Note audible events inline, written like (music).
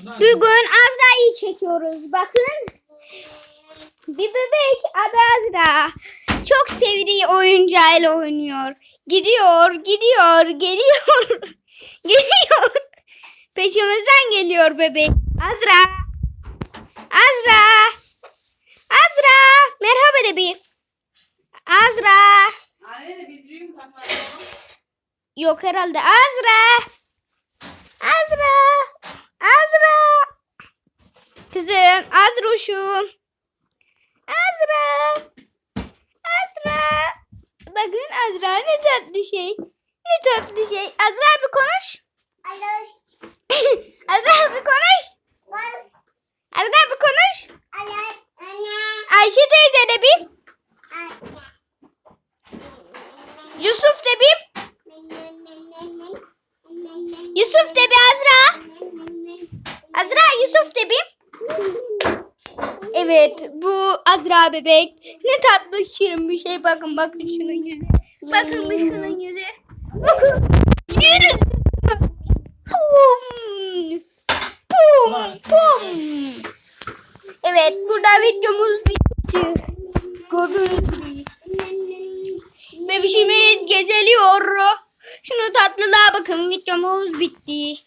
Bugün Azra'yı çekiyoruz. Bakın. Bir bebek adı Azra. Çok sevdiği oyuncağıyla oynuyor. Gidiyor, gidiyor, geliyor. (laughs) geliyor. Peşimizden geliyor bebek. Azra. Azra. Azra. Merhaba de bir. Azra. Anne de bir düğün. Yok herhalde. Azra. Azra. Kızım Azroşum. Azra. Azra. Bakın Azra ne tatlı şey. Ne tatlı şey. Azra bir konuş. (laughs) Azra bir konuş. Azra bir konuş. Ayşe teyze de bir. Yusuf de bir. Yusuf de bir. Azra Evet bu Azra bebek. Ne tatlı şirin bir şey. Bakın bakın şunun yüzü. Bakın bir şunun yüzü. Bakın. Yürü. Pum. Pum. Pum. Evet burada videomuz bitti. Gördüğünüz gibi. Bebişimiz gezeliyor. Şunu tatlılığa bakın videomuz bitti.